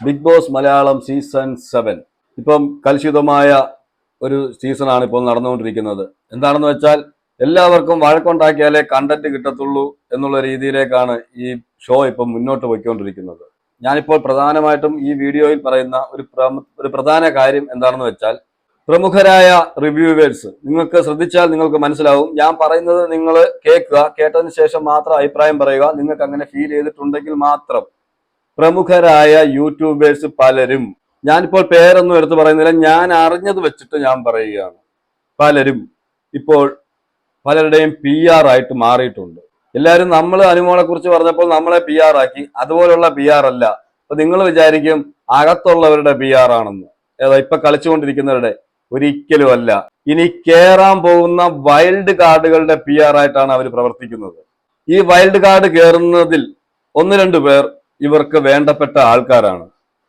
Bigg Boss Malayalam season seven. ഇപ്പം കലുഷിതമായ ഒരു സീസണാണ് ഇപ്പോൾ നടന്നുകൊണ്ടിരിക്കുന്നത്. എന്താണെന്ന് വെച്ചാൽ എല്ലാവർക്കും വഴക്കുണ്ടാക്കിയാലേ കണ്ടന്റ് കിട്ടത്തുള്ളൂ എന്നുള്ള രീതിയിലേക്കാണ് ഈ ഷോ ഇപ്പം മുന്നോട്ട് പോയിക്കൊണ്ടിരിക്കുന്നത്. ഞാനിപ്പോൾ പ്രധാനമായിട്ടും ഈ വീഡിയോയിൽ പറയുന്ന ഒരു ഒരു പ്രധാന കാര്യം എന്താണെന്ന് വെച്ചാൽ പ്രമുഖരായ റിവ്യൂവേഴ്സ് നിങ്ങൾക്ക് ശ്രദ്ധിച്ചാൽ നിങ്ങൾക്ക് മനസ്സിലാവും. ഞാൻ പറയുന്നത് നിങ്ങൾ കേൾക്കുക കേട്ടതിന് ശേഷം മാത്രം അഭിപ്രായം പറയുക. നിങ്ങൾക്ക് അങ്ങനെ ഫീൽ ചെയ്തിട്ടുണ്ടെങ്കിൽ മാത്രം പ്രമുഖരായ യൂട്യൂബേഴ്സ് പലരും ഞാനിപ്പോൾ പേരൊന്നും എടുത്തു പറയുന്നില്ല ഞാൻ അറിഞ്ഞത് വെച്ചിട്ട് ഞാൻ പറയുകയാണ്. പലരും ഇപ്പോൾ പലരുടെയും പി ആർ ആയിട്ട് മാറിയിട്ടുണ്ട്. എല്ലാവരും നമ്മൾ അനുമോളെ കുറിച്ച് പറഞ്ഞപ്പോൾ നമ്മളെ പി ആർ ആക്കി. അതുപോലുള്ള പി ആർ അല്ല. അപ്പൊ നിങ്ങൾ വിചാരിക്കും അകത്തുള്ളവരുടെ പി ആർ ആണെന്ന്. ഏതാ ഇപ്പൊ കളിച്ചുകൊണ്ടിരിക്കുന്നവരുടെ ഒരിക്കലും അല്ല. ഇനി കേറാൻ പോകുന്ന വൈൽഡ് കാർഡുകളുടെ പി ആർ ആയിട്ടാണ് അവർ പ്രവർത്തിക്കുന്നത്. ഈ വൈൽഡ് കാർഡ് കയറുന്നതിൽ ഒന്ന് രണ്ട് പേർ ഇവർക്ക് വേണ്ടപ്പെട്ട ആൾക്കാരാണ്.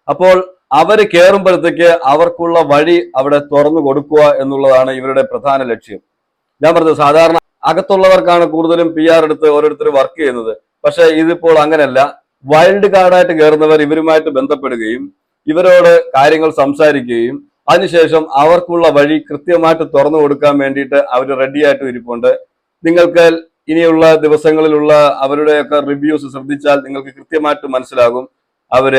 അപ്പോൾ അവർ കയറുമ്പോഴത്തേക്ക് അവർക്കുള്ള വഴി അവിടെ തുറന്നു കൊടുക്കുക എന്നുള്ളതാണ് ഇവരുടെ പ്രധാന ലക്ഷ്യം. ഞാൻ പറഞ്ഞത് സാധാരണ അകത്തുള്ളവർക്കാണ് കൂടുതലും പി ആർ എടുത്ത് ഓരോരുത്തർ വർക്ക് ചെയ്യുന്നത്. പക്ഷെ ഇതിപ്പോൾ അങ്ങനെയല്ല. വൈൽഡ് കാർഡായിട്ട് കയറുന്നവർ ഇവരുമായിട്ട് ബന്ധപ്പെടുകയും ഇവരോട് കാര്യങ്ങൾ സംസാരിക്കുകയും അതിനുശേഷം അവർക്കുള്ള വഴി കൃത്യമായിട്ട് തുറന്നു കൊടുക്കാൻ വേണ്ടിയിട്ട് അവർ റെഡിയായിട്ട് ഇരിപ്പുണ്ട്. നിങ്ങൾക്ക് ഇനിയുള്ള ദിവസങ്ങളിലുള്ള അവരുടെയൊക്കെ റിവ്യൂസ് ശ്രദ്ധിച്ചാൽ നിങ്ങൾക്ക് കൃത്യമായിട്ട് മനസ്സിലാകും. അവർ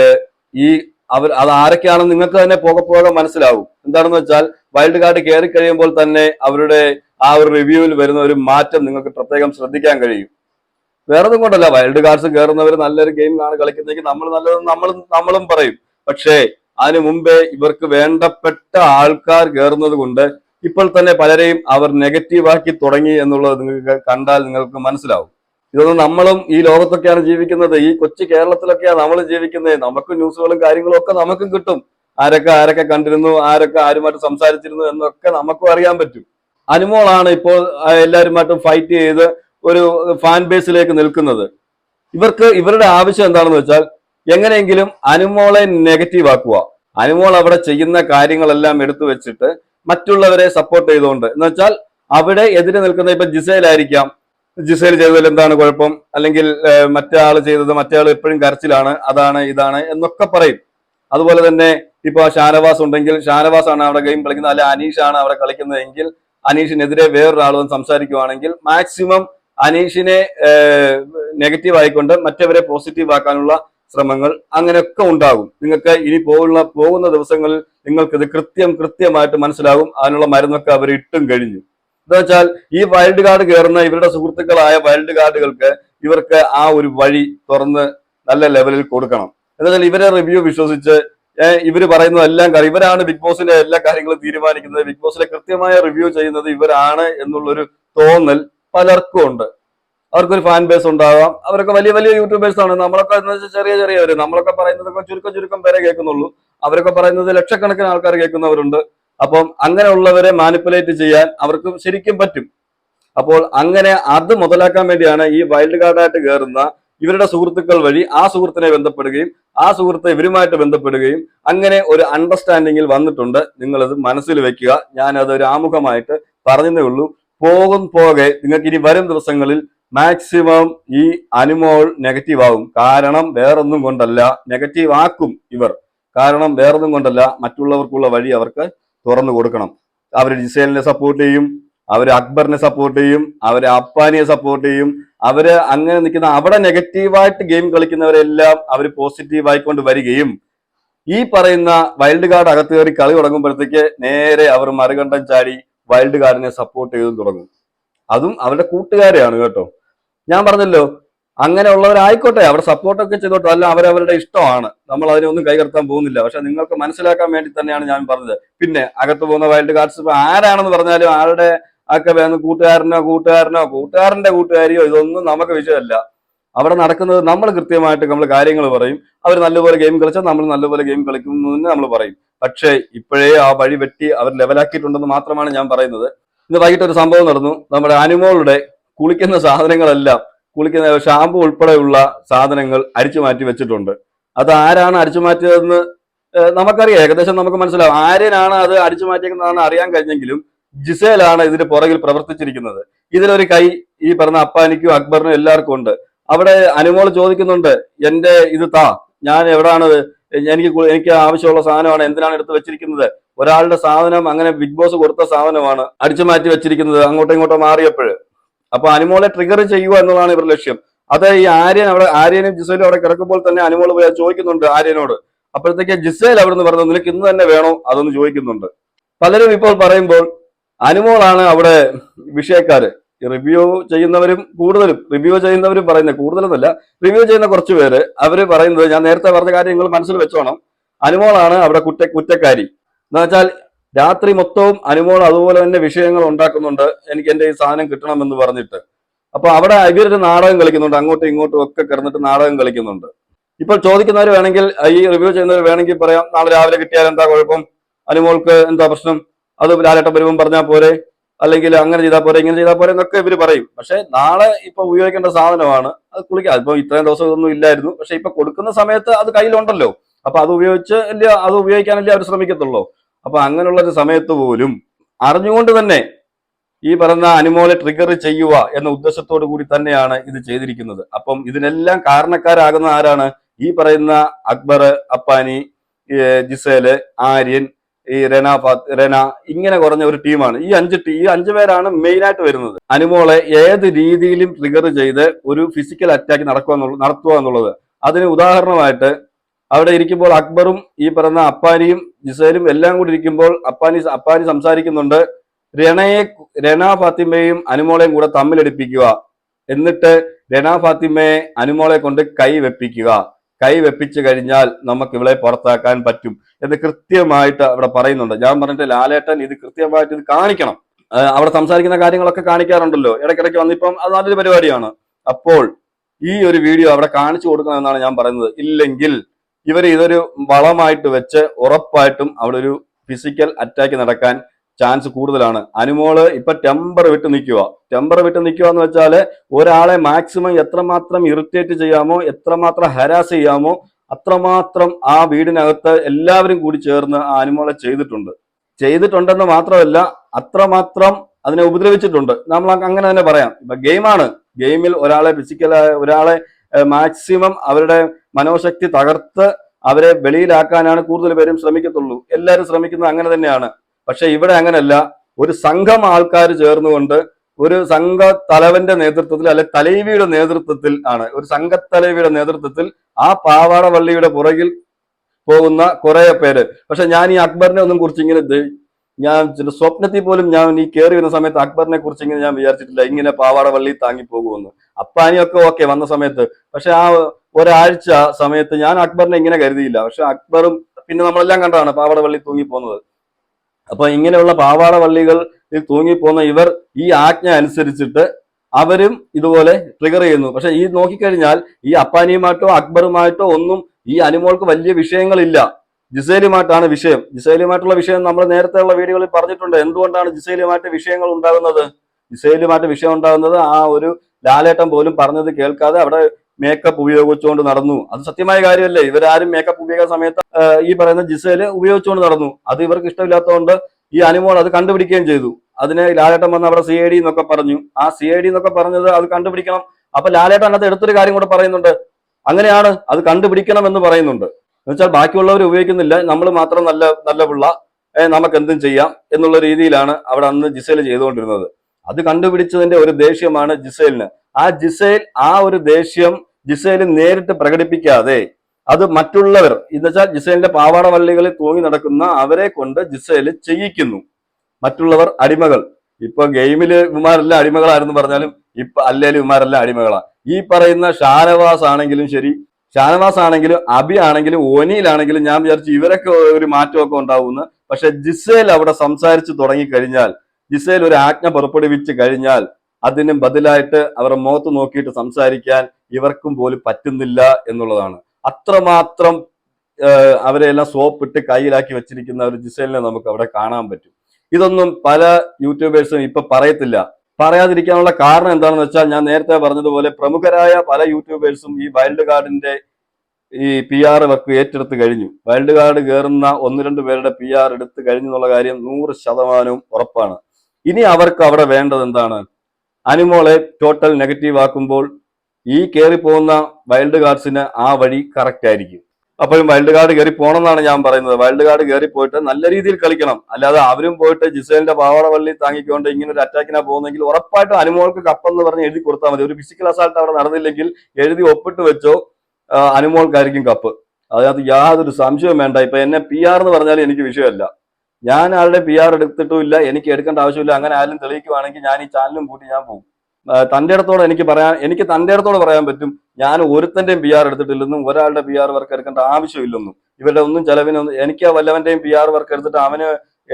ഈ അവർ അത് ആരൊക്കെയാണെന്ന് നിങ്ങൾക്ക് തന്നെ പോകെ പോകെ മനസ്സിലാവും. എന്താണെന്ന് വെച്ചാൽ വൈൽഡ് കാർഡ് കയറി കഴിയുമ്പോൾ തന്നെ അവരുടെ ആ ഒരു റിവ്യൂവിൽ വരുന്ന ഒരു മാറ്റം നിങ്ങൾക്ക് പ്രത്യേകം ശ്രദ്ധിക്കാൻ കഴിയും. വേറെതും കൊണ്ടല്ല വൈൽഡ് കാർഡ്സ് കയറുന്നവർ നല്ലൊരു ഗെയിം ആണ് കളിക്കുന്നതെങ്കിൽ നമ്മൾ നല്ലത് നമ്മൾ നമ്മളും പറയും. പക്ഷേ അതിനു മുമ്പേ ഇവർക്ക് വേണ്ടപ്പെട്ട ആൾക്കാർ കയറുന്നത് കൊണ്ട് ഇപ്പോൾ തന്നെ പലരെയും അവർ നെഗറ്റീവാക്കി തുടങ്ങി എന്നുള്ളത് നിങ്ങൾക്ക് കണ്ടാൽ നിങ്ങൾക്ക് മനസ്സിലാവും. ഇതൊന്നും നമ്മളും ഈ ലോകത്തൊക്കെയാണ് ജീവിക്കുന്നത്. ഈ കൊച്ചു കേരളത്തിലൊക്കെയാണ് നമ്മൾ ജീവിക്കുന്നത്. നമുക്ക് ന്യൂസുകളും കാര്യങ്ങളും ഒക്കെ നമുക്കും കിട്ടും. ആരൊക്കെ ആരൊക്കെ കണ്ടിരുന്നു ആരൊക്കെ ആരുമായിട്ട് സംസാരിച്ചിരുന്നു എന്നൊക്കെ നമുക്കും അറിയാൻ പറ്റും. അനുമോളാണ് ഇപ്പോൾ എല്ലാവരുമായിട്ടും ഫൈറ്റ് ചെയ്ത് ഒരു ഫാൻ ബേസിലേക്ക് നിൽക്കുന്നത്. ഇവർക്ക് ഇവരുടെ ആവശ്യം എന്താണെന്ന് വെച്ചാൽ എങ്ങനെയെങ്കിലും അനുമോളെ നെഗറ്റീവ് ആക്കുക. അനുമോൾ അവിടെ ചെയ്യുന്ന കാര്യങ്ങളെല്ലാം എടുത്തു വെച്ചിട്ട് മറ്റുള്ളവരെ സപ്പോർട്ട് ചെയ്തുകൊണ്ട്. എന്ന് വെച്ചാൽ അവിടെ എതിരെ നിൽക്കുന്ന ഇപ്പൊ ജിസയിലായിരിക്കാം ജിസേൽ ചെയ്തതിൽ എന്താണ് കുഴപ്പം? അല്ലെങ്കിൽ മറ്റേ ആൾ ചെയ്തത് മറ്റേ ആൾ എപ്പോഴും കരച്ചിലാണ് അതാണ് ഇതാണ് എന്നൊക്കെ പറയും. അതുപോലെ തന്നെ ഇപ്പൊ ഷാനവാസ് ഉണ്ടെങ്കിൽ ഷാനവാസ് ആണ് അവിടെ ഗെയിം കളിക്കുന്നത്. അല്ലെ അനീഷ് ആണ് അവിടെ കളിക്കുന്നതെങ്കിൽ അനീഷിനെതിരെ വേറൊരാൾ വന്ന് സംസാരിക്കുവാണെങ്കിൽ മാക്സിമം അനീഷിനെ നെഗറ്റീവ് ആയിക്കൊണ്ട് മറ്റവരെ പോസിറ്റീവ് ആക്കാനുള്ള ശ്രമങ്ങൾ അങ്ങനെയൊക്കെ ഉണ്ടാകും. നിങ്ങൾക്ക് ഇനി പോകുന്ന പോകുന്ന ദിവസങ്ങളിൽ നിങ്ങൾക്കിത് കൃത്യം കൃത്യമായിട്ട് മനസ്സിലാകും. അതിനുള്ള മരുന്നൊക്കെ അവർ ഇട്ടും കഴിഞ്ഞു. എന്താ വെച്ചാൽ ഈ വൈൽഡ് കാർഡ് കയറുന്ന ഇവരുടെ സുഹൃത്തുക്കളായ വൈൽഡ് കാർഡുകൾക്ക് ഇവർക്ക് ആ ഒരു വഴി തുറന്ന് നല്ല ലെവലിൽ കൊടുക്കണം. എന്താ ഇവരെ റിവ്യൂ വിശ്വസിച്ച് ഇവർ പറയുന്നത് എല്ലാം കാര്യം ഇവരാണ് ബിഗ് ബോസിന്റെ എല്ലാ കാര്യങ്ങളും തീരുമാനിക്കുന്നത്. ബിഗ് ബോസിലെ കൃത്യമായ റിവ്യൂ ചെയ്യുന്നത് ഇവരാണ് എന്നുള്ളൊരു തോന്നൽ പലർക്കും ഉണ്ട്. അവർക്കൊരു ഫാൻ ബേസ് ഉണ്ടാവാം. അവരൊക്കെ വലിയ വലിയ യൂട്യൂബേഴ്സ് ആണ്. നമ്മളൊക്കെ എന്ന് വെച്ചാൽ ചെറിയ ചെറിയവർ നമ്മളൊക്കെ പറയുന്നതൊക്കെ ചുരുക്കം ചുരുക്കം പേരെ കേൾക്കുന്നുള്ളൂ. അവരൊക്കെ പറയുന്നത് ലക്ഷക്കണക്കിന് ആൾക്കാർ കേൾക്കുന്നവരുണ്ട്. അപ്പം അങ്ങനെയുള്ളവരെ മാനിപ്പുലേറ്റ് ചെയ്യാൻ അവർക്ക് ശരിക്കും പറ്റും. അപ്പോൾ അങ്ങനെ അത് മുതലാക്കാൻ വേണ്ടിയാണ് ഈ വൈൽഡ് കാർഡായിട്ട് കയറുന്ന ഇവരുടെ സുഹൃത്തുക്കൾ വഴി ആ സുഹൃത്തിനെ ബന്ധപ്പെടുകയും ആ സുഹൃത്ത് ഇവരുമായിട്ട് ബന്ധപ്പെടുകയും അങ്ങനെ ഒരു അണ്ടർസ്റ്റാൻഡിങ്ങിൽ വന്നിട്ടുണ്ട്. നിങ്ങളത് മനസ്സിൽ വെക്കുക. ഞാനത് ഒരു ആമുഖമായിട്ട് പറഞ്ഞതേ ഉള്ളൂ. പോകും പോകെ. നിങ്ങൾക്ക് ഇനി വരും ദിവസങ്ങളിൽ മാക്സിമം ഈ അനുമോൾ നെഗറ്റീവ് ആവും. കാരണം വേറൊന്നും കൊണ്ടല്ല നെഗറ്റീവ് ആക്കും ഇവർ. കാരണം വേറൊന്നും കൊണ്ടല്ല മറ്റുള്ളവർക്കുള്ള വഴി അവർക്ക് തുറന്നു കൊടുക്കണം. അവർ ജിസേലിനെ സപ്പോർട്ട് ചെയ്യും അവർ അക്ബറിനെ സപ്പോർട്ട് ചെയ്യും അവർ അപ്പാനിയെ സപ്പോർട്ട് ചെയ്യും. അവർ അങ്ങനെ നിൽക്കുന്ന അവിടെ നെഗറ്റീവായിട്ട് ഗെയിം കളിക്കുന്നവരെല്ലാം അവർ പോസിറ്റീവ് ആയിക്കൊണ്ട് വരികയും ഈ പറയുന്ന വൈൽഡ് കാർഡ് അകത്ത് കയറി കളി തുടങ്ങുമ്പോഴത്തേക്ക് നേരെ അവർ മറുകണ്ഠം ചാടി വൈൽഡ് കാർഡിനെ സപ്പോർട്ട് ചെയ്തും തുടങ്ങും. അതും അവരുടെ കൂട്ടുകാരെയാണ് കേട്ടോ. ഞാൻ പറഞ്ഞല്ലോ അങ്ങനെ അങ്ങനെയുള്ളവരായിക്കോട്ടെ അവർ സപ്പോർട്ടൊക്കെ ചെയ്തോട്ടെ അല്ല അവരവരുടെ ഇഷ്ടമാണ്. നമ്മൾ അതിനൊന്നും കൈകടത്താൻ പോകുന്നില്ല. പക്ഷെ നിങ്ങൾക്ക് മനസ്സിലാക്കാൻ വേണ്ടി തന്നെയാണ് ഞാൻ പറഞ്ഞത്. പിന്നെ അകത്ത് പോകുന്ന വൈൽഡ് കാർഡ്സ് ആരാണെന്ന് പറഞ്ഞാലും ആരുടെ ഒക്കെ വേണം കൂട്ടുകാരനോ കൂട്ടുകാരനോ കൂട്ടുകാരന്റെ കൂട്ടുകാരിയോ ഇതൊന്നും നമുക്ക് വിഷയമല്ല. അവിടെ നടക്കുന്നത് നമ്മൾ കൃത്യമായിട്ട് നമ്മൾ കാര്യങ്ങൾ പറയും. അവർ നല്ലപോലെ ഗെയിം കളിച്ചാൽ നമ്മൾ നല്ലപോലെ ഗെയിം കളിക്കുന്നു എന്ന് നമ്മൾ പറയും. പക്ഷേ ഇപ്പോഴേ ആ വഴി വെട്ടി അവർ ലെവലാക്കിയിട്ടുണ്ടെന്ന് മാത്രമാണ് ഞാൻ പറയുന്നത്. ഇന്ന് വൈകിട്ട് ഒരു സംഭവം നടന്നു. നമ്മുടെ അനുമോളുടെ കുളിക്കുന്ന സാധനങ്ങളെല്ലാം കുളിക്കുന്ന ഷാമ്പു ഉൾപ്പെടെയുള്ള സാധനങ്ങൾ അരിച്ചു മാറ്റി വെച്ചിട്ടുണ്ട്. അത് ആരാണ് അരിച്ചു മാറ്റിയതെന്ന് നമുക്കറിയാം. ഏകദേശം നമുക്ക് മനസ്സിലാവും. ആര്യനാണ് അത് അടിച്ചു മാറ്റിയെന്നതാണ് അറിയാൻ കഴിഞ്ഞെങ്കിലും ജിസേലാണ് ഇതിന് പുറകിൽ പ്രവർത്തിച്ചിരിക്കുന്നത്. ഇതിലൊരു കൈ ഈ പറഞ്ഞ അപ്പാനിക്കും അക്ബറിനും എല്ലാവർക്കും ഉണ്ട്. അവിടെ അനുമോൾ ചോദിക്കുന്നുണ്ട് എന്റെ ഇത് താ ഞാൻ എവിടാണ്? എനിക്ക് എനിക്ക് ആവശ്യമുള്ള സാധനമാണ് എന്തിനാണ് എടുത്ത് വെച്ചിരിക്കുന്നത്? ഒരാളുടെ സാധനം അങ്ങനെ ബിഗ് ബോസ് കൊടുത്ത സാധനമാണ് അടിച്ചു മാറ്റി വെച്ചിരിക്കുന്നത്. അങ്ങോട്ടും ഇങ്ങോട്ടോ മാറിയപ്പോൾ അപ്പൊ അനുമോളെ ട്രിഗർ ചെയ്യുക എന്നുള്ളതാണ് ഇവരുടെ ലക്ഷ്യം. അത് ഈ ആര്യൻ അവിടെ ആര്യനും ജിസേലും അവിടെ കിടക്കുമ്പോൾ തന്നെ അനുമോൾ പോയി ചോദിക്കുന്നുണ്ട് ആര്യനോട്. അപ്പോഴത്തേക്ക് ജിസേൽ അവിടെ നിന്ന് പറഞ്ഞു നിനക്ക് ഇന്ന് തന്നെ വേണോ? അതൊന്ന് ചോദിക്കുന്നുണ്ട്. പലരും ഇപ്പോൾ പറയുമ്പോൾ അനുമോളാണ് അവിടെ വിഷയക്കാര്. റിവ്യൂ ചെയ്യുന്നവരും കൂടുതലും റിവ്യൂ ചെയ്യുന്നവരും പറയുന്നത് കൂടുതലൊന്നുമല്ല. റിവ്യൂ ചെയ്യുന്ന കുറച്ച് പേര് അവർ പറയുന്നത് ഞാൻ നേരത്തെ പറഞ്ഞ കാര്യം നിങ്ങൾ മനസ്സിൽ വെച്ചോണം. അനുമോളാണ് അവിടെ കുറ്റ കുറ്റക്കാരി. എന്ന് വെച്ചാൽ രാത്രി മൊത്തവും അനുമോൾ അതുപോലെ തന്നെ വിഷയങ്ങൾ ഉണ്ടാക്കുന്നുണ്ട്. എനിക്ക് എന്റെ ഈ സാധനം കിട്ടണമെന്ന് പറഞ്ഞിട്ട്. അപ്പൊ അവിടെ ഇവരൊരു നാടകം കളിക്കുന്നുണ്ട്. അങ്ങോട്ടും ഇങ്ങോട്ടും ഒക്കെ കിടന്നിട്ട് നാടകം കളിക്കുന്നുണ്ട്. ഇപ്പോൾ ചോദിക്കുന്നവർ വേണമെങ്കിൽ ഈ റിവ്യൂ ചെയ്യുന്നവർ വേണമെങ്കിൽ പറയാം നാളെ രാവിലെ കിട്ടിയാൽ എന്താ കുഴപ്പം? അനുമോൾക്ക് എന്താ പ്രശ്നം? അത് ലാലേട്ടം വരുമ്പം പറഞ്ഞാൽ പോരെ? അല്ലെങ്കിൽ അങ്ങനെ ചെയ്താൽ പോരെ ഇങ്ങനെ ചെയ്താൽ പോരെ എന്നൊക്കെ ഇവർ പറയും. പക്ഷെ നാളെ ഇപ്പൊ ഉപയോഗിക്കേണ്ട സാധനമാണ്. അത് കുളിക്കുക ഇപ്പൊ ഇത്രയും ദിവസം ഇതൊന്നും ഇല്ലായിരുന്നു. പക്ഷെ ഇപ്പൊ കൊടുക്കുന്ന സമയത്ത് അത് കയ്യിലുണ്ടല്ലോ. അപ്പൊ അത് ഉപയോഗിച്ച് അല്ല അത് ഉപയോഗിക്കാനല്ലേ അവർ ശ്രമിക്കത്തുള്ളൂ. അപ്പൊ അങ്ങനെയുള്ള ഒരു സമയത്ത് പോലും അറിഞ്ഞുകൊണ്ട് തന്നെ ഈ പറഞ്ഞ അനുമോളെ ട്രിഗർ ചെയ്യുക എന്ന ഉദ്ദേശത്തോടു കൂടി തന്നെയാണ് ഇത് ചെയ്തിരിക്കുന്നത്. അപ്പം ഇതിനെല്ലാം കാരണക്കാരാകുന്ന ആരാണ്? ഈ പറയുന്ന അക്ബർ അപ്പാനി ജിസേൽ ആര്യൻ ഈ റെന റെന ഇങ്ങനെ കുറഞ്ഞ ഒരു ടീമാണ്. ഈ അഞ്ച് ടീ ഈ അഞ്ചു പേരാണ് മെയിൻ ആയിട്ട് വരുന്നത്. അനുമോളെ ഏത് രീതിയിലും ട്രിഗർ ചെയ്ത് ഒരു ഫിസിക്കൽ അറ്റാക്ക് നടക്കുക എന്നുള്ളത് നടത്തുക എന്നുള്ളത്. അതിന് ഉദാഹരണമായിട്ട് അവിടെ ഇരിക്കുമ്പോൾ അക്ബറും ഈ പറഞ്ഞ അപ്പാനിയും ജിസേലും എല്ലാം കൂടി ഇരിക്കുമ്പോൾ അപ്പാനി അപ്പാനി സംസാരിക്കുന്നുണ്ട്. രണയെ രണ ഫാത്തിമയും അനുമോളയും കൂടെ തമ്മിലടിപ്പിക്കുക. എന്നിട്ട് രണ ഫാത്തിമയെ അനുമോളെ കൊണ്ട് കൈ വെപ്പിക്കുക. കൈ വെപ്പിച്ചു കഴിഞ്ഞാൽ നമുക്ക് ഇവളെ പുറത്താക്കാൻ പറ്റും എന്ന് കൃത്യമായിട്ട് അവിടെ പറയുന്നുണ്ട്. ഞാൻ പറഞ്ഞിട്ട് ലാലേട്ടൻ ഇത് കൃത്യമായിട്ട് ഇത് കാണിക്കണം. അവിടെ സംസാരിക്കുന്ന കാര്യങ്ങളൊക്കെ കാണിക്കാറുണ്ടല്ലോ. ഇടയ്ക്കിടയ്ക്ക് വന്നിപ്പം അത് നല്ലൊരു പരിപാടിയാണ്. അപ്പോൾ ഈ ഒരു വീഡിയോ അവിടെ കാണിച്ചു കൊടുക്കണം എന്നാണ് ഞാൻ പറയുന്നത്. ഇല്ലെങ്കിൽ ഇവർ ഇതൊരു വളമായിട്ട് വെച്ച് ഉറപ്പായിട്ടും അവിടെ ഒരു ഫിസിക്കൽ അറ്റാക്ക് നടക്കാൻ ചാൻസ് കൂടുതലാണ്. അനുമോൾ ഇപ്പൊ ടെമ്പർ വിട്ട് നിൽക്കുക ടെമ്പർ വിട്ട് നിൽക്കുക എന്ന് വെച്ചാൽ ഒരാളെ മാക്സിമം എത്രമാത്രം ഇറിറ്റേറ്റ് ചെയ്യാമോ എത്രമാത്രം ഹരാസ് ചെയ്യാമോ അത്രമാത്രം ആ വീടിനകത്ത് എല്ലാവരും കൂടി ചേർന്ന് ആ അനുമോളെ ചെയ്തിട്ടുണ്ട്. ചെയ്തിട്ടുണ്ടെന്ന് മാത്രമല്ല അത്രമാത്രം അതിനെ ഉപദ്രവിച്ചിട്ടുണ്ട്. നമ്മൾ അങ്ങനെ തന്നെ പറയാം. ഇപ്പൊ ഗെയിമാണ് ഗെയിമിൽ ഒരാളെ ഫിസിക്കലായ ഒരാളെ മാക്സിമം അവരുടെ മനോശക്തി തകർത്ത് അവരെ വെളിയിലാക്കാനാണ് കൂടുതൽ പേരും ശ്രമിക്കത്തുള്ളൂ. എല്ലാവരും ശ്രമിക്കുന്നത് അങ്ങനെ തന്നെയാണ്. പക്ഷെ ഇവിടെ അങ്ങനെയല്ല ഒരു സംഘം ആൾക്കാർ ചേർന്നുകൊണ്ട് ഒരു സംഘ തലവന്റെ നേതൃത്വത്തിൽ അല്ലെ തലൈവിയുടെ നേതൃത്വത്തിൽ ആണ്. ഒരു സംഘത്തലൈവിയുടെ നേതൃത്വത്തിൽ ആ പാവാട വള്ളിയുടെ പുറകിൽ പോകുന്ന കുറെ പേര്. പക്ഷെ ഞാൻ ഈ അക്ബറിനെ ഒന്നും കുറിച്ച് ഇങ്ങനെ ഞാൻ സ്വപ്നത്തിൽ പോലും ഞാൻ ഈ കയറി വരുന്ന സമയത്ത് അക്ബറിനെ കുറിച്ച് ഇങ്ങനെ ഞാൻ വിചാരിച്ചിട്ടില്ല. ഇങ്ങനെ പാവാട വള്ളി താങ്ങി പോകുമെന്ന്. അപ്പാനിയൊക്കെ ഓക്കെ വന്ന സമയത്ത്. പക്ഷെ ആ ഒരാഴ്ച സമയത്ത് ഞാൻ അക്ബറിനെ ഇങ്ങനെ കരുതിയില്ല. പക്ഷെ അക്ബറും പിന്നെ നമ്മളെല്ലാം കണ്ടാണ് പാവാട വള്ളി തൂങ്ങി പോകുന്നത്. അപ്പൊ ഇങ്ങനെയുള്ള പാവാട വള്ളികളിൽ തൂങ്ങിപ്പോകുന്ന ഇവർ ഈ ആജ്ഞ അനുസരിച്ചിട്ട് അവരും ഇതുപോലെ ട്രിഗർ ചെയ്യുന്നു. പക്ഷെ ഈ നോക്കിക്കഴിഞ്ഞാൽ ഈ അപ്പാനിയുമായിട്ടോ അക്ബറുമായിട്ടോ ഒന്നും ഈ അനുമോൾക്ക് വലിയ വിഷയങ്ങളില്ല. ജിസേലുമായിട്ടാണ് വിഷയം. ജിസേലുമായിട്ടുള്ള വിഷയം നമ്മൾ നേരത്തെ ഉള്ള വീഡിയോകളിൽ പറഞ്ഞിട്ടുണ്ട്. എന്തുകൊണ്ടാണ് ജിസേലുമായിട്ട് വിഷയങ്ങൾ ഉണ്ടാകുന്നത്? ജിസേലുമായിട്ട് വിഷയം ഉണ്ടാകുന്നത് ആ ഒരു ലാലേട്ടൻ പോലും പറഞ്ഞത് കേൾക്കാതെ അവിടെ മേക്കപ്പ് ഉപയോഗിച്ചുകൊണ്ട് നടന്നു. അത് സത്യമായ കാര്യമല്ലേ? ഇവരാരും മേക്കപ്പ് ഉപയോഗിക്കുന്ന സമയത്ത് ഈ പറയുന്ന ജിസേൽ ഉപയോഗിച്ചുകൊണ്ട് നടന്നു. അത് ഇവർക്ക് ഇഷ്ടമില്ലാത്തതുകൊണ്ട് ഈ അനുമോൾ അത് കണ്ടുപിടിക്കുകയും ചെയ്തു. അതിനെ ലാലേട്ടൻ വന്ന് അവിടെ സി ഐ ഡി എന്നൊക്കെ പറഞ്ഞു. ആ സി ഐ ഡി എന്നൊക്കെ പറഞ്ഞത് അത് കണ്ടുപിടിക്കണം. അപ്പൊ ലാലേട്ടൻ അതിനകത്ത് എടുത്തൊരു കാര്യം കൂടെ പറയുന്നുണ്ട്. അങ്ങനെയാണ് അത് കണ്ടുപിടിക്കണം എന്ന് പറയുന്നുണ്ട്. എന്നുവെച്ചാൽ ബാക്കിയുള്ളവർ ഉപയോഗിക്കുന്നില്ല. നമ്മൾ മാത്രം നല്ല നല്ല പിള്ള. നമുക്ക് എന്തും ചെയ്യാം എന്നുള്ള രീതിയിലാണ് അവിടെ അന്ന് ജിസേൽ ചെയ്തുകൊണ്ടിരുന്നത്. അത് കണ്ടുപിടിച്ചതിന്റെ ഒരു ദേഷ്യമാണ് ജിസേലിന്. ആ ജിസേൽ ആ ഒരു ദേഷ്യം ജിസേൽ നേരിട്ട് പ്രകടിപ്പിക്കാതെ അത് മറ്റുള്ളവർ എന്നുവെച്ചാൽ ജിസേലിന്റെ പാവാട വള്ളികളിൽ തൂങ്ങി നടക്കുന്ന അവരെ കൊണ്ട് ജിസേൽ ചെയ്യിക്കുന്നു. മറ്റുള്ളവർ അടിമകൾ. ഇപ്പൊ ഗെയിമിൽ ഇവന്മാരെല്ലാം അടിമകളായിരുന്നു പറഞ്ഞാലും ഇപ്പൊ അല്ലേലും ഇവന്മാരെല്ലാം അടിമകളാ. ഈ പറയുന്ന ഷാനവാസ് ആണെങ്കിലും ശരി ഷാനവാസ് ആണെങ്കിലും അബി ആണെങ്കിലും ഓനിയിലാണെങ്കിലും ഞാൻ വിചാരിച്ചു ഇവരൊക്കെ ഒരു മാറ്റമൊക്കെ ഉണ്ടാവുമെന്ന്. പക്ഷെ ജിസേൽ അവിടെ സംസാരിച്ചു തുടങ്ങിക്കഴിഞ്ഞാൽ ജിസേൽ ഒരു ആജ്ഞ പുറപ്പെടുവിച്ച് കഴിഞ്ഞാൽ അതിനും ബദലായിട്ട് അവരുടെ മുഖത്ത് നോക്കിയിട്ട് സംസാരിക്കാൻ ഇവർക്കും പോലും പറ്റുന്നില്ല എന്നുള്ളതാണ്. അത്രമാത്രം അവരെല്ലാം സോപ്പിട്ട് കയ്യിലാക്കി വെച്ചിരിക്കുന്ന ഒരു ജിസേലിനെ നമുക്ക് അവിടെ കാണാൻ പറ്റും. ഇതൊന്നും പല യൂട്യൂബേഴ്സും ഇപ്പൊ പറയത്തില്ല. പറയാതിരിക്കാനുള്ള കാരണം എന്താണെന്ന് വെച്ചാൽ ഞാൻ നേരത്തെ പറഞ്ഞതുപോലെ പ്രമുഖരായ പല യൂട്യൂബേഴ്സും ഈ വൈൽഡ് കാർഡിന്റെ ഈ പി ആർ വർക്ക് ഏറ്റെടുത്ത് കഴിഞ്ഞു. വൈൽഡ് കാർഡ് കയറുന്ന ഒന്ന് രണ്ട് പേരുടെ പി ആർ എടുത്ത് കഴിഞ്ഞു എന്നുള്ള കാര്യം നൂറ് ശതമാനവും ഉറപ്പാണ്. ഇനി അവർക്ക് അവിടെ വേണ്ടത് എന്താണ്? അനിമോളെ ടോട്ടൽ നെഗറ്റീവ് ആക്കുമ്പോൾ ഈ കയറി പോകുന്ന വൈൽഡ് കാർഡ്സിന് ആ വഴി കറക്റ്റ് ആയിരിക്കും. അപ്പോഴും വൈൽഡ് കാർഡ് കയറി പോകണമെന്നാണ് ഞാൻ പറയുന്നത്. വൈൽഡ് കാർഡ് കയറി പോയിട്ട് നല്ല രീതിയിൽ കളിക്കണം. അല്ലാതെ അവരും പോയിട്ട് ജിസേലിന്റെ പാവാട വള്ളി താങ്ങിക്കൊണ്ട് ഇങ്ങനെ ഒരു അറ്റാക്കിനാ പോകുന്നെങ്കിൽ ഉറപ്പായിട്ടും അനുമോൾക്ക് കപ്പെന്ന് പറഞ്ഞ് എഴുതി കൊടുത്താൽ മതി. ഒരു ഫിസിക്കൽ അസാൾട്ട് അവിടെ നടന്നില്ലെങ്കിൽ എഴുതി ഒപ്പിട്ട് വെച്ചോ അനുമോൾക്കായിരിക്കും കപ്പ് അതിനകത്ത് യാതൊരു സംശയവും വേണ്ട. ഇപ്പൊ എന്നെ പി ആർ എന്ന് പറഞ്ഞാൽ എനിക്ക് വിഷയമല്ല. ഞാൻ ആളുടെ പി ആർ എടുത്തിട്ടും ഇല്ല എനിക്ക് എടുക്കേണ്ട ആവശ്യമില്ല. അങ്ങനെ ആരും തെളിയിക്കുവാണെങ്കിൽ ഞാൻ ഈ ചാനലും കൂട്ടി ഞാൻ പോകും തന്റെ തന്റെ ഇടത്തോടെ എനിക്ക് പറയാൻ എനിക്ക് തന്റെ ഇടത്തോടെ പറയാൻ പറ്റും. ഞാൻ ഒരുത്തന്റെയും പി ആർ എടുത്തിട്ടില്ലെന്നും ഒരാളുടെ പി ആർ വർക്ക് എടുക്കേണ്ട ആവശ്യമില്ലെന്നും. ഇവരുടെ ഒന്നും ചെലവിനൊന്നും എനിക്ക് ആ വല്ലവന്റെയും പി ആർ വർക്ക് എടുത്തിട്ട് അവന്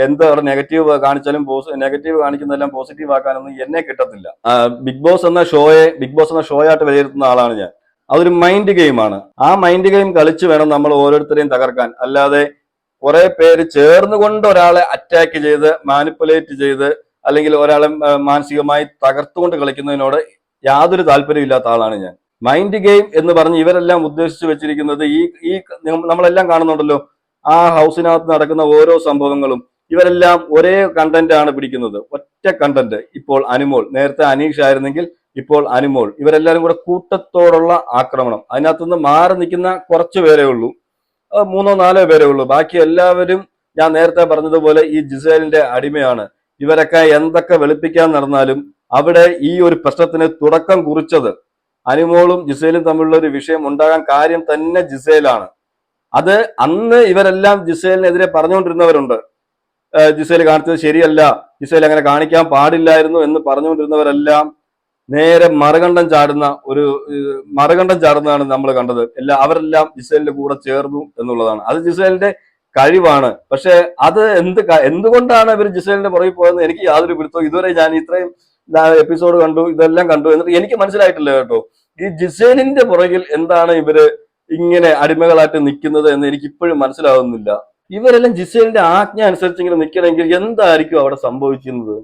എന്ത് അവിടെ നെഗറ്റീവ് കാണിച്ചാലും നെഗറ്റീവ് കാണിക്കുന്നതെല്ലാം പോസിറ്റീവ് ആക്കാനൊന്നും എന്നെ കിട്ടത്തില്ല. ബിഗ് ബോസ് എന്ന ഷോയെ ബിഗ് ബോസ് എന്ന ഷോ ആയിട്ട് വിലയിരുത്തുന്ന ആളാണ് ഞാൻ. അതൊരു മൈൻഡ് ഗെയിമാണ് ആ മൈൻഡ് ഗെയിം കളിച്ച് വേണം നമ്മൾ ഓരോരുത്തരെയും തകർക്കാൻ. അല്ലാതെ കുറെ പേര് ചേർന്നുകൊണ്ട് ഒരാളെ അറ്റാക്ക് ചെയ്ത് മാനിപ്പുലേറ്റ് ചെയ്ത് അല്ലെങ്കിൽ ഒരാളെ മാനസികമായി തകർത്തുകൊണ്ട് കളിക്കുന്നതിനോട് യാതൊരു താല്പര്യമില്ലാത്ത ആളാണ് ഞാൻ. മൈൻഡ് ഗെയിം എന്ന് പറഞ്ഞ് ഇവരെല്ലാം ഉദ്ദേശിച്ചു വെച്ചിരിക്കുന്നത് ഈ ഈ നമ്മളെല്ലാം കാണുന്നുണ്ടല്ലോ ആ ഹൗസിനകത്ത് നടക്കുന്ന ഓരോ സംഭവങ്ങളും ഇവരെല്ലാം ഒരേ കണ്ടന്റ് ആണ് പിടിക്കുന്നത്. ഒറ്റ കണ്ടന്റ് ഇപ്പോൾ അനുമോൾ. നേരത്തെ അനീഷ് ആയിരുന്നെങ്കിൽ ഇപ്പോൾ അനുമോൾ. ഇവരെല്ലാവരും കൂടെ കൂട്ടത്തോടുള്ള ആക്രമണം. അതിനകത്തുനിന്ന് മാറി നിൽക്കുന്ന കുറച്ച് പേരേ ഉള്ളൂ. മൂന്നോ നാലോ പേരേ ഉള്ളൂ. ബാക്കി എല്ലാവരും ഞാൻ നേരത്തെ പറഞ്ഞതുപോലെ ഈ ജിസേലിന്റെ അടിമയാണ്. ഇവരൊക്കെ എന്തൊക്കെ വെളുപ്പിക്കാൻ നടന്നാലും അവിടെ ഈ ഒരു പ്രശ്നത്തിന് തുടക്കം കുറിച്ചത് അനുമോളും ജിസേലും തമ്മിലുള്ള ഒരു വിഷയം ഉണ്ടാകാൻ കാര്യം തന്നെ ജിസേലാണ്. അത് അന്ന് ഇവരെല്ലാം ജിസേലിനെതിരെ പറഞ്ഞുകൊണ്ടിരുന്നവരുണ്ട്. ജിസേൽ കാണിച്ചത് ശരിയല്ല. ജിസേൽ അങ്ങനെ കാണിക്കാൻ പാടില്ലായിരുന്നു എന്ന് പറഞ്ഞുകൊണ്ടിരുന്നവരെല്ലാം നേരെ മറുകണ്ഠം ചാടുന്ന ഒരു മറുകണ്ഠം ചാടുന്നതാണ് നമ്മൾ കണ്ടത്. എല്ലാ അവരെല്ലാം ജിസേലിന്റെ കൂടെ ചേർന്നു എന്നുള്ളതാണ്. അത് ജിസേലിന്റെ കഴിവാണ്. പക്ഷെ അത് എന്ത് എന്തുകൊണ്ടാണ് ഇവർ ജിസേലിന്റെ പുറകിൽ പോയതെന്ന് എനിക്ക് യാതൊരു പിടുത്തവും ഇതുവരെ ഞാൻ ഇത്രയും എപ്പിസോഡ് കണ്ടു ഇതെല്ലാം കണ്ടു എന്നിട്ട് എനിക്ക് മനസ്സിലായിട്ടില്ല കേട്ടോ. ഈ ജിസേനിന്റെ പുറകിൽ എന്താണ് ഇവർ ഇങ്ങനെ അടിമകളായിട്ട് നിൽക്കുന്നത് എന്ന് എനിക്ക് ഇപ്പോഴും മനസ്സിലാവുന്നില്ല. ഇവരെല്ലാം ജിസേലിന്റെ ആജ്ഞ അനുസരിച്ച് ഇങ്ങനെ നിൽക്കണമെങ്കിൽ എന്തായിരിക്കും അവിടെ സംഭവിക്കുന്നത്?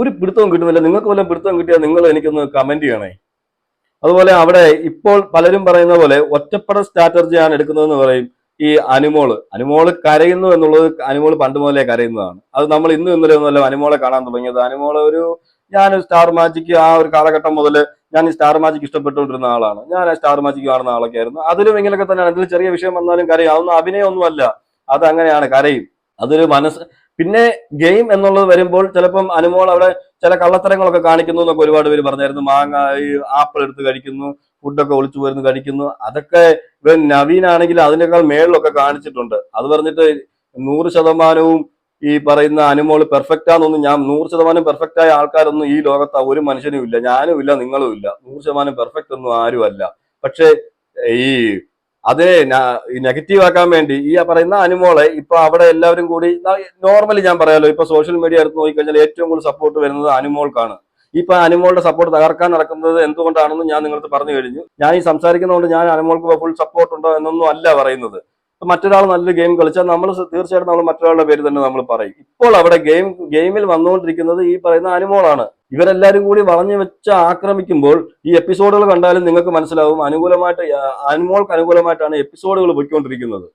ഒരു പിടുത്തവും കിട്ടുന്നില്ല. നിങ്ങൾക്ക് വല്ല പിടുത്തവും കിട്ടിയാൽ നിങ്ങൾ എനിക്കൊന്ന് കമന്റ് ചെയ്യണേ. അതുപോലെ അവിടെ ഇപ്പോൾ പലരും പറയുന്ന പോലെ ഒറ്റപ്പെട സ്ട്രാറ്റജിയാണ് എടുക്കുന്നതെന്ന് പറയും ഈ അനുമോൾ. അനുമോൾ കരയുന്നു എന്നുള്ളത് അനുമോൾ പണ്ട് മുതലേ കരയുന്നതാണ്. അത് നമ്മൾ ഇന്നും ഇന്നലെ ഒന്നുമല്ല അനുമോളെ കാണാൻ തുടങ്ങിയത്. അനുമോൾ ഒരു ഞാൻ സ്റ്റാർ മാജിക് ആ ഒരു കാലഘട്ടം മുതൽ ഞാൻ ഈ സ്റ്റാർ മാജിക് ഇഷ്ടപ്പെട്ടുകൊണ്ടിരുന്ന ആളാണ്. ഞാൻ ആ സ്റ്റാർ മാജിക് കാണുന്ന ആളൊക്കെ ആയിരുന്നു. അതിലും ഇങ്ങനെയൊക്കെ തന്നെയാണ്. അതിൽ ചെറിയ വിഷയം വന്നാലും കരയും അതൊന്നും അഭിനയമൊന്നുമല്ല. അത് അങ്ങനെയാണ് കരയും. അതൊരു മനസ്സ് പിന്നെ ഗെയിം എന്നുള്ളത് വരുമ്പോൾ ചിലപ്പം അനുമോൾ അവിടെ ചില കള്ളത്തരങ്ങളൊക്കെ കാണിക്കുന്നു എന്നൊക്കെ ഒരുപാട് പേര് പറഞ്ഞായിരുന്നു. മാങ്ങ ഈ ആപ്പിൾ എടുത്ത് കഴിക്കുന്നു ഫുഡൊക്കെ ഒളിച്ചു പോയിരുന്നു കഴിക്കുന്നു. അതൊക്കെ ഇവൻ നവീനാണെങ്കിൽ അതിനേക്കാൾ മേളിലൊക്കെ കാണിച്ചിട്ടുണ്ട്. അത് പറഞ്ഞിട്ട് നൂറ് ശതമാനവും ഈ പറയുന്ന അനുമോൾ പെർഫെക്റ്റ് ആണെന്നൊന്നും ഞാൻ നൂറ് ശതമാനം പെർഫെക്റ്റ് ആയ ആൾക്കാരൊന്നും ഈ ലോകത്ത് ഒരു മനുഷ്യനും ഇല്ല ഞാനും ഇല്ല നിങ്ങളും ഇല്ല. നൂറ് ശതമാനം പെർഫെക്റ്റ് ഒന്നും ആരും അല്ല. പക്ഷേ ഈ അതിനെ നെഗറ്റീവ് ആക്കാൻ വേണ്ടി ഈ പറയുന്ന അനുമോളെ ഇപ്പൊ അവിടെ എല്ലാവരും കൂടി നോർമലി ഞാൻ പറയാലോ ഇപ്പൊ സോഷ്യൽ മീഡിയ എടുത്ത് നോക്കിക്കഴിഞ്ഞാൽ ഏറ്റവും കൂടുതൽ സപ്പോർട്ട് വരുന്നത് അനുമോൾക്കാണ് ഇപ്പൊ അനുമോളുടെ സപ്പോർട്ട് തകർക്കാൻ നടക്കുന്നത് എന്തുകൊണ്ടാണെന്ന് ഞാൻ നിങ്ങൾക്ക് പറഞ്ഞു കഴിഞ്ഞു. ഞാൻ ഈ സംസാരിക്കുന്നതുകൊണ്ട് ഞാൻ അനുമോൾക്ക് ഫുൾ സപ്പോർട്ട് ഉണ്ടോ എന്നൊന്നും അല്ല പറയുന്നത്. മറ്റൊരാൾ നല്ലൊരു ഗെയിം കളിച്ചാൽ നമ്മൾ തീർച്ചയായിട്ടും നമ്മൾ മറ്റൊരാളുടെ പേര് തന്നെ നമ്മൾ പറയും. ഇപ്പോൾ അവിടെ ഗെയിം ഗെയിമിൽ വന്നുകൊണ്ടിരിക്കുന്നത് ഈ പറയുന്ന അനുമോളാണ്. ഇവരെല്ലാരും കൂടി വളഞ്ഞു വെച്ച് ആക്രമിക്കുമ്പോൾ ഈ എപ്പിസോഡുകൾ കണ്ടാലും നിങ്ങൾക്ക് മനസ്സിലാവും അനുകൂലമായിട്ട് അനുമോൾക്ക് അനുകൂലമായിട്ടാണ് എപ്പിസോഡുകൾ പോയിക്കൊണ്ടിരിക്കുന്നത്.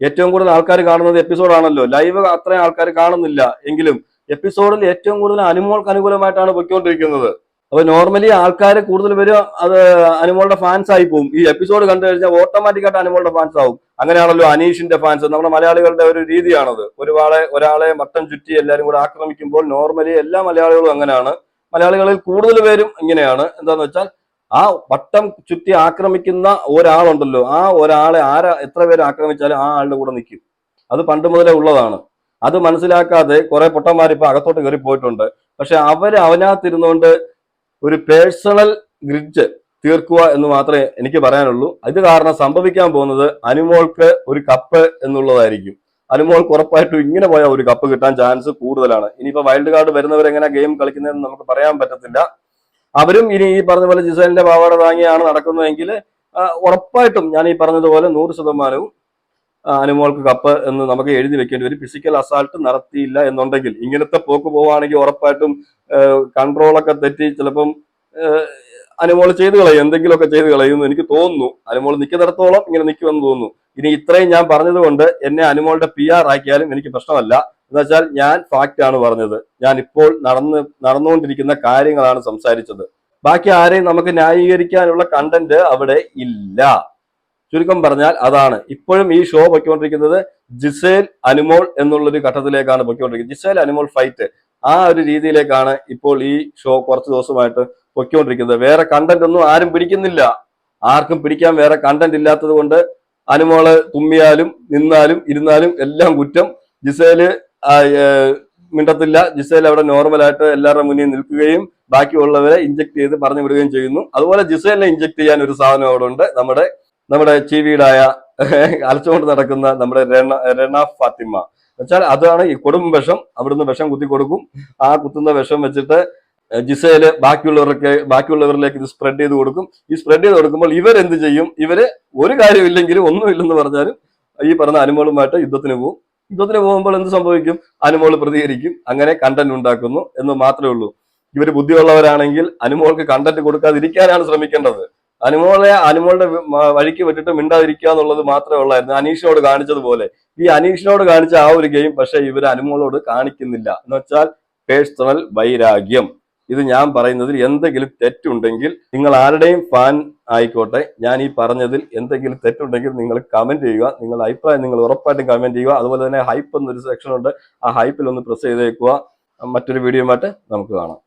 ഏറ്റവും കൂടുതൽ ആൾക്കാർ കാണുന്നത് എപ്പിസോഡാണല്ലോ ലൈവ് അത്രയും ആൾക്കാർ കാണുന്നില്ല. എങ്കിലും എപ്പിസോഡിൽ ഏറ്റവും കൂടുതൽ അനുമോൾക്ക് അനുകൂലമായിട്ടാണ് പോയിക്കൊണ്ടിരിക്കുന്നത്. അപ്പൊ നോർമലി ആൾക്കാർ കൂടുതൽ പേര് അത് അനുമോളുടെ ഫാൻസ് ആയി പോകും ഈ എപ്പിസോഡ് കണ്ടു കഴിഞ്ഞാൽ ഓട്ടോമാറ്റിക്കായിട്ട് അനുമോളുടെ ഫാൻസ് ആവും. അങ്ങനെയാണല്ലോ അനീഷിന്റെ ഫാൻസ് നമ്മുടെ മലയാളികളുടെ ഒരു രീതിയാണത്. ഒരുപാളെ ഒരാളെ മട്ടം ചുറ്റി എല്ലാവരും കൂടെ ആക്രമിക്കുമ്പോൾ നോർമലി എല്ലാ മലയാളികളും അങ്ങനെയാണ്. മലയാളികളിൽ കൂടുതൽ പേരും ഇങ്ങനെയാണ്. എന്താന്ന് വെച്ചാൽ ആ വട്ടം ചുറ്റി ആക്രമിക്കുന്ന ഒരാളുണ്ടല്ലോ. ആ ഒരാളെ ആരാ എത്ര പേര് ആക്രമിച്ചാലും ആ ആളുടെ കൂടെ നിൽക്കും അത് പണ്ട് മുതലേ ഉള്ളതാണ്. അത് മനസ്സിലാക്കാതെ കുറെ പൊട്ടന്മാർ ഇപ്പൊ അകത്തോട്ട് കയറി പോയിട്ടുണ്ട് പക്ഷെ അവർ അവനകത്തിരുന്നുകൊണ്ട് ഒരു പേഴ്സണൽ ഗ്രിഡ്ജ് തീർക്കുക എന്ന് മാത്രമേ എനിക്ക് പറയാനുള്ളൂ. ഇത് കാരണം സംഭവിക്കാൻ പോകുന്നത് അനുമോൾക്ക് ഒരു കപ്പ് എന്നുള്ളതായിരിക്കും. അനുമോൾക്ക് ഉറപ്പായിട്ടും ഇങ്ങനെ പോയാൽ ഒരു കപ്പ് കിട്ടാൻ ചാൻസ് കൂടുതലാണ്. ഇനിയിപ്പോ വൈൽഡ് കാർഡ് വരുന്നവർ എങ്ങനെ ഗെയിം കളിക്കുന്നതെന്ന് നമുക്ക് പറയാൻ പറ്റത്തില്ല. അവരും ഇനി ഈ പറഞ്ഞ പോലെ ജിസേലിന്റെ പാവാട താങ്ങിയാണ് നടക്കുന്നതെങ്കിൽ ഉറപ്പായിട്ടും ഞാൻ ഈ പറഞ്ഞതുപോലെ നൂറ് ശതമാനവും അനുമോൾക്ക് കപ്പ് എന്ന് നമുക്ക് എഴുതി വെക്കേണ്ടി വരും. ഫിസിക്കൽ അസാൾട്ട് നടത്തിയില്ല എന്നുണ്ടെങ്കിൽ ഇങ്ങനത്തെ പോക്ക് പോവാണെങ്കിൽ ഉറപ്പായിട്ടും കൺട്രോളൊക്കെ തെറ്റി ചിലപ്പം അനുമോൾ ചെയ്ത് കളയും. എന്തെങ്കിലുമൊക്കെ ചെയ്ത് കളയുമെന്ന് എനിക്ക് തോന്നുന്നു. അനുമോൾ നിൽക്കുന്നിടത്തോളം ഇങ്ങനെ നിൽക്കുമെന്ന് തോന്നുന്നു. ഇനി ഇത്രയും ഞാൻ പറഞ്ഞതുകൊണ്ട് എന്നെ അനുമോളുടെ പി ആർ ആക്കിയാലും എനിക്ക് പ്രശ്നമല്ല. എന്ന് വെച്ചാൽ ഞാൻ ഫാക്റ്റ് ആണ് പറഞ്ഞത്. ഞാൻ ഇപ്പോൾ നടന്ന് നടന്നുകൊണ്ടിരിക്കുന്ന കാര്യങ്ങളാണ് സംസാരിച്ചത്. ബാക്കി ആരെയും നമുക്ക് ന്യായീകരിക്കാനുള്ള കണ്ടന്റ് അവിടെ ഇല്ല. ചുരുക്കം പറഞ്ഞാൽ അതാണ്. ഇപ്പോഴും ഈ ഷോ പൊയ്ക്കൊണ്ടിരിക്കുന്നത് ജിസേൽ അനുമോൾ എന്നുള്ളൊരു ഘട്ടത്തിലേക്കാണ് പൊയ്ക്കൊണ്ടിരിക്കുന്നത്. ജിസേൽ അനുമോൾ ഫൈറ്റ് ആ ഒരു രീതിയിലേക്കാണ് ഇപ്പോൾ ഈ ഷോ കുറച്ച് ദിവസമായിട്ട് പൊയ്ക്കൊണ്ടിരിക്കുന്നത്. വേറെ കണ്ടന്റ് ഒന്നും ആരും പിടിക്കുന്നില്ല. ആർക്കും പിടിക്കാൻ വേറെ കണ്ടന്റ് ഇല്ലാത്തത് കൊണ്ട് അനുമോൾ തുമ്മിയാലും നിന്നാലും ഇരുന്നാലും എല്ലാം കുറ്റം. ജിസേൽ മിണ്ടത്തില്ല. ജിസേൽ അവിടെ നോർമലായിട്ട് എല്ലാവരുടെ മുന്നിൽ നിൽക്കുകയും ബാക്കിയുള്ളവരെ ഇഞ്ചക്ട് ചെയ്ത് പറഞ്ഞു വിടുകയും ചെയ്യുന്നു. അതുപോലെ ജിസേലിനെ ഇഞ്ചക്ട് ചെയ്യാൻ ഒരു സാധനം അവിടെ ഉണ്ട്. നമ്മുടെ നമ്മുടെ ചീവീടായ അലച്ചുകൊണ്ട് നടക്കുന്ന നമ്മുടെ രണ ഫാത്തിമ. വെച്ചാൽ അതാണ് ഈ കൊടും വിഷം അവിടുന്ന് വിഷം കുത്തി കൊടുക്കും. ആ കുത്തുന്ന വിഷം വെച്ചിട്ട് ജിസയിൽ ബാക്കിയുള്ളവർക്ക് ബാക്കിയുള്ളവരിലേക്ക് ഇത് സ്പ്രെഡ് ചെയ്ത് കൊടുക്കും. ഈ സ്പ്രെഡ് ചെയ്ത് കൊടുക്കുമ്പോൾ ഇവരെന്ത് ചെയ്യും? ഇവർ ഒരു കാര്യമില്ലെങ്കിലും ഒന്നുമില്ലെന്ന് പറഞ്ഞാലും ഈ പറഞ്ഞ അനുമോളുമായിട്ട് യുദ്ധത്തിന് പോകും യുദ്ധത്തിന് പോകുമ്പോൾ എന്ത് സംഭവിക്കും? അനുമോൾ പ്രതികരിക്കും. അങ്ങനെ കണ്ടന്റ് ഉണ്ടാക്കുന്നു എന്ന് മാത്രമേ ഉള്ളൂ. ഇവർ ബുദ്ധിയുള്ളവരാണെങ്കിൽ അനുമോൾക്ക് കണ്ടന്റ് കൊടുക്കാതിരിക്കാനാണ് ശ്രമിക്കേണ്ടത്. അനുമോളെ അനുമോളുടെ വഴിക്ക് വിട്ടിട്ട് മിണ്ടാതിരിക്കുക എന്നുള്ളത് മാത്രമേ ഉള്ളായിരുന്നു. അനീഷിനോട് കാണിച്ചതുപോലെ. ഈ അനീഷിനോട് കാണിച്ച ആ ഒരു ഗെയിം പക്ഷേ ഇവർ അനുമോളോട് കാണിക്കുന്നില്ല. എന്ന് വെച്ചാൽ പേഴ്സണൽ വൈരാഗ്യം. ഇത് ഞാൻ പറയുന്നതിൽ എന്തെങ്കിലും തെറ്റുണ്ടെങ്കിൽ നിങ്ങൾ ആരുടെയും ഫാൻ ആയിക്കോട്ടെ. ഞാൻ ഈ പറഞ്ഞതിൽ എന്തെങ്കിലും തെറ്റുണ്ടെങ്കിൽ നിങ്ങൾ കമന്റ് ചെയ്യുക. നിങ്ങളുടെ അഭിപ്രായം നിങ്ങൾ ഉറപ്പായിട്ടും കമന്റ് ചെയ്യുക. അതുപോലെ തന്നെ ഹൈപ്പ് എന്നൊരു സെക്ഷൻ ഉണ്ട്. ആ ഹൈപ്പിൽ ഒന്ന് പ്രസ് ചെയ്തേക്കുക. മറ്റൊരു വീഡിയോയുമായിട്ട് നമുക്ക് കാണാം.